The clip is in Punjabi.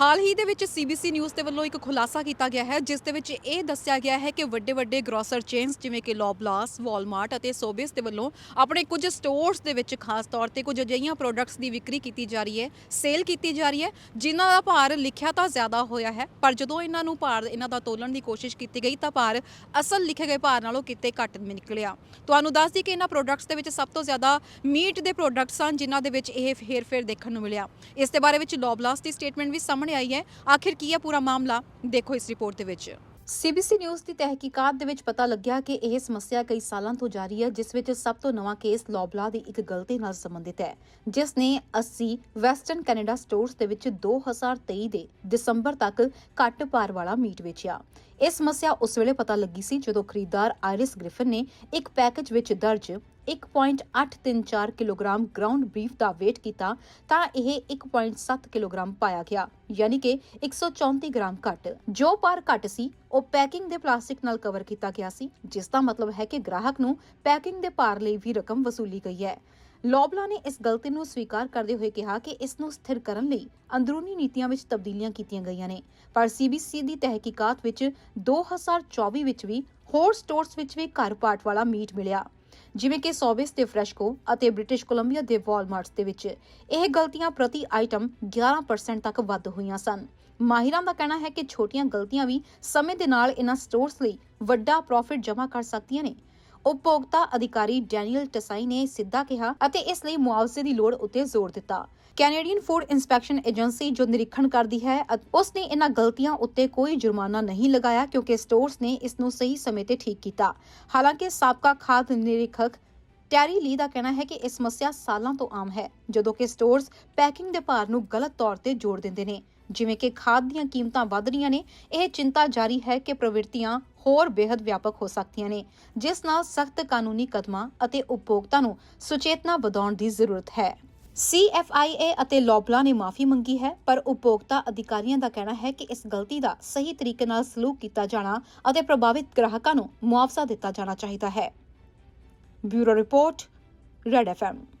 ਹਾਲ ਹੀ ਦੇ ਵਿੱਚ ਸੀਬੀਸੀ ਨਿਊਜ਼ ਦੇ ਵੱਲੋਂ ਇੱਕ ਖੁਲਾਸਾ ਕੀਤਾ ਗਿਆ ਹੈ, ਜਿਸ ਦੇ ਵਿੱਚ ਇਹ ਦੱਸਿਆ ਗਿਆ ਹੈ ਕਿ ਵੱਡੇ ਵੱਡੇ ਗਰੋਸਰ ਚੇਨਸ ਜਿਵੇਂ ਕਿ ਲੌਬਲਾਸ ਵਾਲਮਾਰਟ ਅਤੇ ਸੋਬਿਸ ਦੇ ਵੱਲੋਂ ਆਪਣੇ ਕੁਝ ਸਟੋਰਸ ਦੇ ਵਿੱਚ ਖਾਸ ਤੌਰ ਤੇ ਕੁਝ ਅਜਿਹੀਆਂ ਪ੍ਰੋਡਕਟਸ ਦੀ ਵਿਕਰੀ ਕੀਤੀ ਜਾ ਰਹੀ ਹੈ ਸੇਲ ਕੀਤੀ ਜਾ ਰਹੀ ਹੈ, ਜਿਨ੍ਹਾਂ ਦਾ ਭਾਰ ਲਿਖਿਆ ਤਾਂ ਜ਼ਿਆਦਾ ਹੋਇਆ ਹੈ, ਪਰ ਜਦੋਂ ਇਹਨਾਂ ਨੂੰ ਭਾਰ, ਇਹਨਾਂ ਦਾ ਤੋਲਣ ਦੀ ਕੋਸ਼ਿਸ਼ ਕੀਤੀ ਗਈ ਤਾਂ ਭਾਰ ਅਸਲ ਲਿਖੇ ਗਏ ਭਾਰ ਨਾਲੋਂ ਕਿਤੇ ਘੱਟ ਨਿਕਲਿਆ। ਤੁਹਾਨੂੰ ਦੱਸ ਦਈਏ ਕਿ ਇਹਨਾਂ ਪ੍ਰੋਡਕਟਸ ਦੇ ਵਿੱਚ ਸਭ ਤੋਂ ਜ਼ਿਆਦਾ ਮੀਟ ਦੇ ਪ੍ਰੋਡਕਟਸ ਹਨ, ਜਿਨ੍ਹਾਂ ਦੇ ਵਿੱਚ ਇਹ ਹੇਰਫੇਰ ਦੇਖਣ ਨੂੰ ਮਿਲਿਆ। ਇਸ ਦੇ ਬਾਰੇ ਵਿੱਚ ਲੌਬਲਾਸ ਦੀ ਸਟੇਟਮੈਂਟ ਵੀ ਸਾਹਮਣੇ ਆਈ ਹੈ। ਆਖਿਰ ਕੀ ਹੈ ਪੂਰਾ ਮਾਮਲਾ? ਦੇਖੋ ਇਸ ਰਿਪੋਰਟ ਦੇ ਵਿੱਚ। ਸੀਬੀਸੀ ਨਿਊਜ਼ ਦੀ ਤਹਿਕੀਕਾਤ ਦੇ ਵਿੱਚ ਪਤਾ ਲੱਗਿਆ ਕਿ ਇਹ ਸਮੱਸਿਆ ਕਈ ਸਾਲਾਂ ਤੋਂ ਜਾਰੀ ਹੈ, ਜਿਸ ਵਿੱਚ ਸਭ ਤੋਂ ਨਵਾਂ ਕੇਸ ਲੌਬਲਾ ਦੀ ਇੱਕ ਗਲਤੀ ਨਾਲ ਸੰਬੰਧਿਤ ਹੈ, ਜਿਸ ਨੇ 80 ਵੈਸਟਰਨ ਕੈਨੇਡਾ ਸਟੋਰਸ ਦੇ ਵਿੱਚ 2023 ਦੇ ਦਸੰਬਰ ਤੱਕ ਘੱਟ ਭਾਰ ਵਾਲਾ ਮੀਟ ਵੇਚਿਆ। ਇਹ ਸਮੱਸਿਆ ਉਸ ਵੇਲੇ ਪਤਾ ਲੱਗੀ ਸੀ ਜਦੋਂ ਖਰੀਦਦਾਰ ਆਇਰਿਸ ਗ੍ਰਿਫਨ ਨੇ ਇੱਕ ਪੈਕੇਜ ਵਿੱਚ ਦਰਜ 1.834 ਕਿਲੋਗ੍ਰਾਮ ਗਰਾਊਂਡ ਬੀਫ ਦਾ weight ਕੀਤਾ ਤਾਂ ਇਹ 1.7 ਕਿਲੋਗ੍ਰਾਮ ਪਾਇਆ ਗਿਆ, ਯਾਨੀ ਕਿ 134 ਗ੍ਰਾਮ ਘੱਟ। ਜੋ ਭਾਰ ਘੱਟ ਸੀ, ਉਹ ਪੈਕਿੰਗ ਦੇ ਪਲਾਸਟਿਕ ਨਾਲ ਕਵਰ ਕੀਤਾ ਗਿਆ ਸੀ, ਜਿਸ ਦਾ ਮਤਲਬ ਹੈ ਕਿ ਗ੍ਰਾਹਕ ਨੂੰ ਪੈਕਿੰਗ ਦੇ ਭਾਰ ਲਈ ਵੀ ਰਕਮ ਵਸੂਲੀ ਗਈ ਹੈ। ਲੌਬਲਾ ਨੇ ਇਸ ਗਲਤੀ ਨੂੰ ਸਵੀਕਾਰ ਕਰਦੇ ਹੋਏ ਕਿਹਾ ਕਿ ਇਸ ਨੂੰ ਸਥਿਰ ਕਰਨ ਲਈ ਅੰਦਰੂਨੀ ਨੀਤੀਆਂ ਵਿੱਚ ਤਬਦੀਲੀਆਂ ਕੀਤੀਆਂ ਗਈਆਂ ਨੇ। ਪਰ ਸੀਬੀਸੀ ਦੀ ਤਹਿਕੀਕਾਤ ਵਿੱਚ 2024 ਵਿੱਚ ਵੀ ਹੋਰ ਸਟੋਰਸ ਵਿੱਚ ਵੀ ਘਰ ਪਾਟ ਵਾਲਾ ਮੀਟ ਮਿਲਿਆ। ਜਿਵੇਂ ਕਿ ਸੋਬਿਸ ਤੇ ਫਰੈਸ਼ਕੋ ਅਤੇ ਬ੍ਰਿਟਿਸ਼ ਕੋਲੰਬੀਆ ਦੇ ਵਾਲਮਾਰਟਸ ਦੇ ਵਿੱਚ ਇਹ ਗਲਤੀਆਂ ਪ੍ਰਤੀ ਆਈਟਮ 11% ਤੱਕ ਵੱਧ ਹੋਈਆਂ ਸਨ। ਮਾਹਿਰਾਂ ਦਾ ਕਹਿਣਾ ਹੈ ਕਿ ਛੋਟੀਆਂ ਗਲਤੀਆਂ ਵੀ ਸਮੇਂ ਦੇ ਨਾਲ ਇਹਨਾਂ ਸਟੋਰਸ ਲਈ ਵੱਡਾ ਪ੍ਰੋਫਿਟ ਜਮ੍ਹਾਂ ਕਰ ਸਕਦੀਆਂ ਨੇ। ਉਪਭੋਗਤਾ ਅਧਿਕਾਰੀ ਡੈਨੀਅਲ ਟਸਾਈ ਨੇ ਸਿੱਧਾ ਕਿਹਾ ਅਤੇ ਇਸ ਲਈ ਮੁਆਵਜ਼ੇ ਦੀ ਲੋੜ ਉੱਤੇ ਜ਼ੋਰ ਦਿੱਤਾ। ਕੈਨੇਡੀਅਨ ਫੂਡ ਇਨਸਪੈਕਸ਼ਨ ਏਜੰਸੀ ਜੋ ਨਿਰੀਖਣ ਕਰਦੀ ਹੈ ਉਸ ਨੇ ਇਹਨਾਂ ਗਲਤੀਆਂ ਉੱਤੇ ਕੋਈ ਜੁਰਮਾਨਾ ਨਹੀਂ ਲਗਾਇਆ ਕਿਉਂਕਿ ਸਟੋਰਸ ਨੇ ਇਸ ਨੂੰ ਸਹੀ ਸਮੇਂ ਤੇ ਠੀਕ ਕੀਤਾ। ਹਾਲਾਂਕਿ ਸਾਬਕਾ ਖਾਦ ਨਿਰੀਖਕ ਟੈਰੀ ਲੀ ਦਾ ਕਹਿਣਾ ਹੈ ਕਿ ਇਹ ਸਮੱਸਿਆ ਸਾਲਾਂ ਤੋਂ ਆਮ ਹੈ, ਜਦੋਂ ਕਿ ਸਟੋਰਸ ਪੈਕਿੰਗ ਦੇ ਭਾਰ ਨੂੰ ਗਲਤ ਤੌਰ ਤੇ ਜੋੜ ਦਿੰਦੇ ਨੇ। ਜਿਵੇਂ ਕਿ ਖਾਦ ਦੀਆਂ ਕੀਮਤਾਂ ਵਧ ਰਹੀਆਂ ਨੇ, ਇਹ ਚਿੰਤਾ ਜਾਰੀ ਹੈ ਕਿ ਪ੍ਰਵਿਰਤੀਆਂ ਹੋਰ ਬੇहद ਵਿਆਪਕ ਹੋ ਸਕਦੀਆਂ ਨੇ, ਜਿਸ ਨਾਲ ਸਖਤ ਕਾਨੂੰਨੀ ਕਦਮਾਂ ਅਤੇ ਉਪਭੋਗਤਾ ਨੂੰ ਸੁਚੇਤਨਾ ਵਧਾਉਣ ਦੀ ਜ਼ਰੂਰਤ ਹੈ। CFIA ਅਤੇ ਲੌਬਲਾ ਨੇ ਮਾਫੀ ਮੰਗੀ ਹੈ, ਪਰ ਉਪਭੋਗਤਾ ਅਧਿਕਾਰੀਆਂ ਦਾ ਕਹਿਣਾ ਹੈ ਕਿ ਇਸ ਗਲਤੀ ਦਾ ਸਹੀ ਤਰੀਕੇ ਨਾਲ ਸਲੂਕ ਕੀਤਾ ਜਾਣਾ ਅਤੇ ਪ੍ਰਭਾਵਿਤ ਗ੍ਰਾਹਕਾਂ ਨੂੰ ਮੁਆਵਜ਼ਾ ਦਿੱਤਾ ਜਾਣਾ ਚਾਹੀਦਾ ਹੈ। Bureau Report, Red FM.